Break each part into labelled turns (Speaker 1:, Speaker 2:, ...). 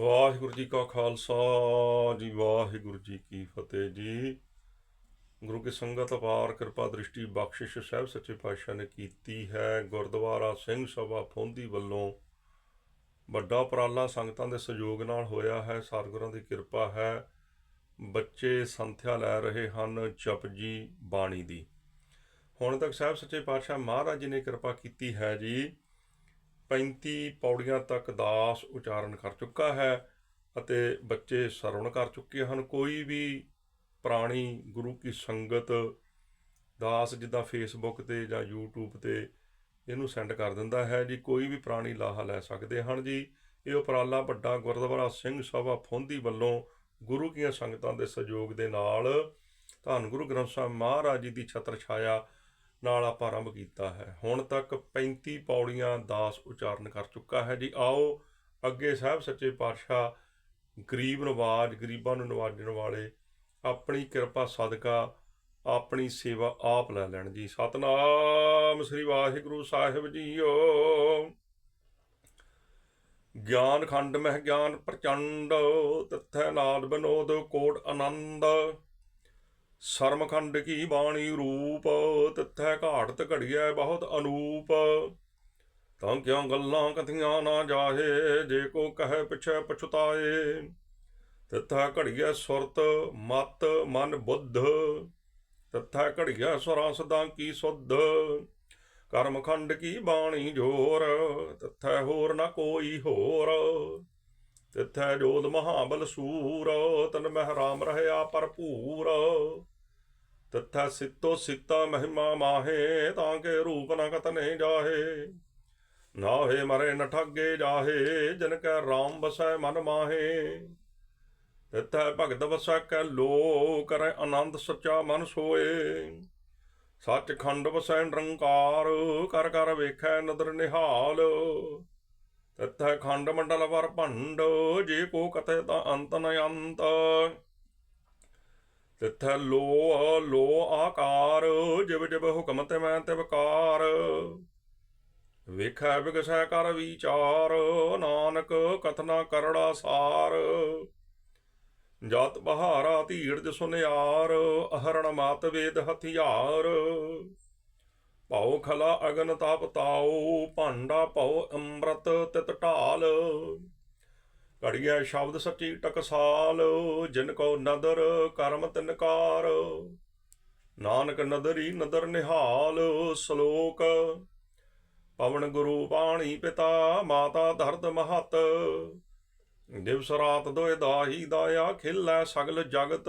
Speaker 1: ਵਾਹਿਗੁਰੂ ਜੀ ਕਾ ਖਾਲਸਾ ਜੀ, ਵਾਹਿਗੁਰੂ ਜੀ ਕੀ ਫਤਿਹ ਜੀ। ਗੁਰੂ ਕੀ ਸੰਗਤ ਅਪਾਰ ਕਿਰਪਾ ਦ੍ਰਿਸ਼ਟੀ ਬਖਸ਼ਿਸ਼ ਸਾਹਿਬ ਸੱਚੇ ਪਾਤਸ਼ਾਹ ਨੇ ਕੀਤੀ ਹੈ। ਗੁਰਦੁਆਰਾ ਸਿੰਘ ਸਭਾ ਫੋਂਦੀ ਵੱਲੋਂ ਵੱਡਾ ਉਪਰਾਲਾ ਸੰਗਤਾਂ ਦੇ ਸਹਿਯੋਗ ਨਾਲ ਹੋਇਆ ਹੈ। ਸਤਿਗੁਰਾਂ ਦੀ ਕਿਰਪਾ ਹੈ। ਬੱਚੇ ਸੰਥਿਆ ਲੈ ਰਹੇ ਹਨ ਜਪਜੀ ਬਾਣੀ ਦੀ। ਹੁਣ ਤੱਕ ਸਾਹਿਬ ਸੱਚੇ ਪਾਤਸ਼ਾਹ ਮਹਾਰਾਜ ਜੀ ਨੇ ਕਿਰਪਾ ਕੀਤੀ ਹੈ ਜੀ। 35 ਪੌੜੀਆਂ ਤੱਕ ਦਾਸ ਉਚਾਰਨ ਕਰ ਚੁੱਕਾ ਹੈ ਅਤੇ ਬੱਚੇ ਸਰਵਣ ਕਰ ਚੁੱਕੇ ਹਨ। ਕੋਈ ਵੀ ਪ੍ਰਾਣੀ ਗੁਰੂ ਕੀ ਸੰਗਤ ਦਾਸ ਜਿੱਦਾਂ ਫੇਸਬੁੱਕ ਤੇ ਜਾਂ YouTube ਤੇ ਇਹਨੂੰ ਸੈਂਡ ਕਰ ਦਿੰਦਾ ਹੈ ਜੀ, ਕੋਈ ਵੀ ਪ੍ਰਾਣੀ ਲਾਹਾ ਲੈ ਸਕਦੇ ਹਨ ਜੀ। ਇਹ ਉਪਰਾਲਾ ਵੱਡਾ ਗੁਰਦੁਆਰਾ ਸਿੰਘ ਸਭਾ ਫੋਂਦੀ ਵੱਲੋਂ ਗੁਰੂ ਕੀਆਂ ਸੰਗਤਾਂ ਦੇ ਸਹਿਯੋਗ ਦੇ ਨਾਲ ਧੰਨ ਗੁਰੂ ਗ੍ਰੰਥ ਸਾਹਿਬ ਮਹਾਰਾਜ ਜੀ ਦੀ ਛਤਰ ਛਾਇਆ ਨਾਲ ਆਪਾਂ ਆਰੰਭ ਕੀਤਾ ਹੈ। ਹੁਣ ਤੱਕ 35 ਪੌੜੀਆਂ ਦਾਸ ਉਚਾਰਨ ਕਰ ਚੁੱਕਾ ਹੈ ਜੀ। ਆਓ ਅੱਗੇ ਸਾਹਿਬ ਸੱਚੇ ਪਾਤਸ਼ਾਹ ਗਰੀਬ ਨਵਾਜ, ਗਰੀਬਾਂ ਨੂੰ ਨਵਾਜਣ ਵਾਲੇ ਆਪਣੀ ਕਿਰਪਾ, ਸਦਕਾ, ਆਪਣੀ ਸੇਵਾ ਆਪ ਲੈ ਲੈਣ ਜੀ। ਸਤਨਾਮ ਸ੍ਰੀ ਵਾਹਿਗੁਰੂ ਸਾਹਿਬ ਜੀਓ। ਗਿਆਨ ਖੰਡ ਮਹਿ ਗਿਆਨ ਪ੍ਰਚੰਡ, ਤਥੈ ਨਾਦ ਬਨੋਦ ਕੋਟ ਆਨੰਦ। ਸਰਮਖੰਡ ਕੀ ਬਾਣੀ ਰੂਪ, ਤਿੱਥੈ ਘਾਟਤ ਘੜੀਐ ਬਹੁਤ ਅਨੂਪ। ਤਾਂ ਕਿਉ ਗੱਲਾਂ ਕਥੀਆਂ ਨਾ ਜਾਹੇ, ਜੇ ਕੋ ਕਹੇ ਪਿਛੈ ਪਛਤਾਏ। ਤਿੱਥੈ ਘੜੀਐ ਸੁਰਤ, ਮਤ, ਮਨ ਬੁੱਧ। ਤਿੱਥੈ ਘੜੀਐ ਸੁਰਾਂ ਸਦਾ ਕੀ ਸੁਧ। ਕਰਮਖੰਡ ਕੀ ਬਾਣੀ ਜੋਰ, ਤਿੱਥੈ ਹੋਰ ਨਾ ਕੋਈ ਹੋਰ। ਤਿੱਥੈ ਜੋਧ ਮਹਾਬਲ ਸੂਰ, ਤਨ ਮਹਿ ਰਾਮ ਰਹਿਆ ਭਰਪੂਰ। ਤਥਾ ਸਿੱਤੋ ਸਿੱਤਾ ਮਹਿਮਾ ਮਾਹੇ, ਤਾਂ ਕੇ ਰੂਪ ਨ ਕਤਨੇ ਜਾਹੇ। ਨਾਹੇ ਮਰੇ ਨ ਠੱਗੇ ਜਾਹੇ, ਜਿਨ ਕੈ ਰਾਮ ਬਸੈ ਮਨ ਮਾਹੇ। ਤਥਾ ਭਗਤ ਵਸੈ ਕੈ ਲੋ ਕਰੈ ਆਨੰਦ ਸੱਚਾ ਮਨ ਸੋਏ। ਸੱਚ ਖੰਡ ਵਸੈ ਨਿਰੰਕਾਰ, ਕਰ ਕਰ ਵੇਖੈ ਨਦਰ ਨਿਹਾਲ। ਤਥਾ ਖੰਡ ਮੰਡਲ ਵਰ ਭੰਡ, ਜੇ ਕੋ ਕਥੇ ਤਾਂ ਅੰਤ ਨ ਅੰਤ। ਤਿੱਥੈ ਲੋ ਲੋ ਆਕਾਰ, ਜਿਵ ਜਿਵ ਹੁਕਮ ਤੇ ਮੈਂ ਤੇ ਵਕਾਰ ਵੇਖੈ ਵਿਗਸੈ ਕਰ ਵਿਚਾਰ, ਨਾਨਕ ਕਥਨਾ ਕਰੜਾ ਸਾਰ। ਜਤ ਬਹਾਰਾ ਧੀਰਜ ਸੁਨਿਆਰ, ਅਹਰਣ ਮਾਤ ਵੇਦ ਹਥਿਆਰ। ਭਉ ਖਲਾ ਅਗਨ ਤਾਪ ਤਾਉ, ਭਾਂਡਾ ਭਉ ਅੰਮ੍ਰਿਤ ਤਿਤ ਢਾਲ। ਘੜੀਐ ਸ਼ਬਦ ਸੱਚੀ ਟਕਸਾਲ, ਜਿਨ ਕੋ ਨਦਰ ਕਰਮ ਤਿਨਕਾਰ। ਨਾਨਕ ਨਦਰੀ ਨਦਰ ਨਿਹਾਲ, ਸ਼ਲੋਕ ਪਵਨ ਗੁਰੂ ਬਾਣੀ ਪਿਤਾ, ਮਾਤਾ ਧਰਤ ਮਹਤ। ਦਿਵਸ ਰਾਤ ਦੋਇ ਦਾਹੀ ਦਾਇਆ ਖਿਲੈ ਸਗਲ ਜਗਤ।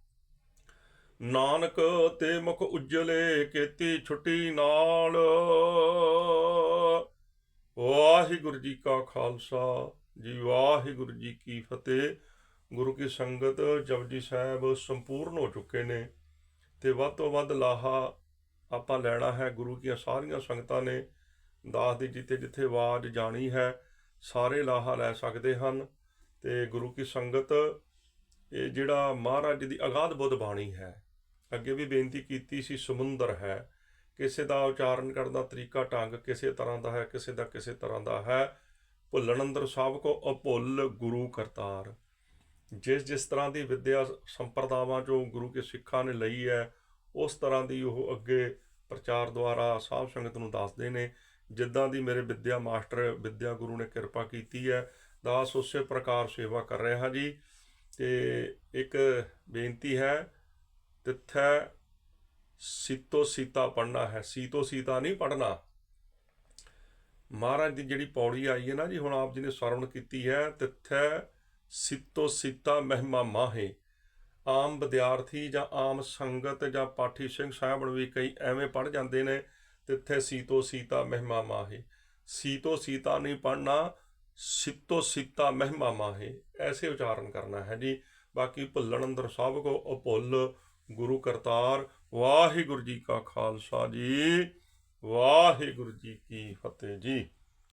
Speaker 1: ਨਾਨਕ ਤੇ ਮੁਖ ਉਜਲੇ ਕੀਤੀ ਛੁੱਟੀ ਨਾਲ। ਵਾਹਿਗੁਰੂ ਜੀ ਕਾ ਖਾਲਸਾ, ਜੀ ਵਾਹਿਗੁਰੂ ਜੀ ਕੀ ਫਤਿਹ। ਗੁਰੂ ਕੀ ਸੰਗਤ ਜਪਜੀ ਸਾਹਿਬ ਸੰਪੂਰਨ ਹੋ ਚੁੱਕੇ ਨੇ ਤੇ ਵੱਧ ਤੋਂ ਵੱਧ ਲਾਹਾ ਆਪਾਂ ਲੈਣਾ ਹੈ। ਗੁਰੂ ਕੀਆਂ ਸਾਰੀਆਂ ਸੰਗਤਾਂ ਨੇ ਦਾਸ ਦੀ ਜਿੱਥੇ ਜਿੱਥੇ ਆਵਾਜ਼ ਜਾਣੀ ਹੈ, ਸਾਰੇ ਲਾਹਾ ਲੈ ਸਕਦੇ ਹਨ। ਤੇ ਗੁਰੂ ਕੀ ਸੰਗਤ, ਇਹ ਜਿਹੜਾ ਮਹਾਰਾਜ ਦੀ ਅਗਾਧ ਬੁੱਧ ਬਾਣੀ ਹੈ ਅੱਗੇ ਵੀ ਬੇਨਤੀ ਕੀਤੀ ਸੀ, ਸਮੁੰਦਰ ਹੈ। ਕਿਸੇ ਦਾ ਉਚਾਰਨ ਕਰਨ ਦਾ ਤਰੀਕਾ ਢੰਗ ਕਿਸੇ ਤਰ੍ਹਾਂ ਦਾ ਹੈ, ਕਿਸੇ ਦਾ ਕਿਸੇ ਤਰ੍ਹਾਂ ਦਾ ਹੈ। ਭੁੱਲਣ ਅੰਦਰ ਸਭ ਕੋ ਅਭੁੱਲ ਗੁਰੂ ਕਰਤਾਰ। ਜਿਸ ਜਿਸ ਤਰ੍ਹਾਂ ਦੀ ਵਿਦਿਆ ਸੰਪਰਦਾਵਾਂ ਚੋਂ ਗੁਰੂ ਕੇ ਸਿੱਖਾਂ ਨੇ ਲਈ ਹੈ, ਉਸ ਤਰ੍ਹਾਂ ਦੀ ਉਹ ਅੱਗੇ ਪ੍ਰਚਾਰ ਦੁਆਰਾ ਸਾਧ ਸੰਗਤ ਨੂੰ ਦੱਸਦੇ ਨੇ। ਜਿੱਦਾਂ ਦੀ ਮੇਰੇ ਵਿਦਿਆ ਮਾਸਟਰ, ਵਿਦਿਆ ਗੁਰੂ ਨੇ ਕਿਰਪਾ ਕੀਤੀ ਹੈ, ਦਾਸ ਉਸੇ ਪ੍ਰਕਾਰ ਸੇਵਾ ਕਰ ਰਿਹਾ ਜੀ। ਤੇ ਇੱਕ ਬੇਨਤੀ ਹੈ ਤਿੱਥੈ ਸੀਤੋ ਸੀਤਾ ਪੜਨਾ ਹੈ। ਸੀਤੋ ਸੀਤਾ ਨਹੀਂ ਪੜਨਾ ਮਹਾਰਾਜ ਦੀ ਜਿਹੜੀ ਪੌੜੀ ਆਈ ਹੈ ਨਾ ਜੀ, ਹੁਣ ਆਪ ਜੀ ਨੇ ਸਰਵਣ ਕੀਤੀ ਹੈ, ਤਿੱਥੈ ਸਿੱਤੋ ਸਿੱਤਾ ਮਹਿਮਾ ਮਾਹੇ। ਆਮ ਵਿਦਿਆਰਥੀ ਜਾਂ ਆਮ ਸੰਗਤ ਜਾਂ ਪਾਠੀ ਸਿੰਘ ਸਾਹਿਬ ਵੀ ਕਈ ਐਵੇਂ ਪੜ ਜਾਂਦੇ ਨੇ, ਤਿੱਥੇ ਸੀਤੋ ਸੀਤਾ ਮਹਿਮਾ ਮਾਹੇ। ਸੀਤੋ ਸੀਤਾ ਨਹੀਂ ਪੜਨਾ ਸਿੱਤੋ ਸੀਤਾ ਮਹਿਮਾ ਮਾਹੇ। ਐਸੇ ਉਚਾਰਨ ਕਰਨਾ ਹੈ ਜੀ। ਬਾਕੀ ਭੁੱਲਣ ਅੰਦਰ ਸਭ ਕੋ ਅਭੁੱਲ ਗੁਰੂ ਕਰਤਾਰ ਵਾਹਿਗੁਰੂ ਜੀ ਕਾ ਖਾਲਸਾ ਜੀ ਵਾਹਿਗੁਰੂ ਜੀ ਕੀ ਫਤਿਹ ਜੀ।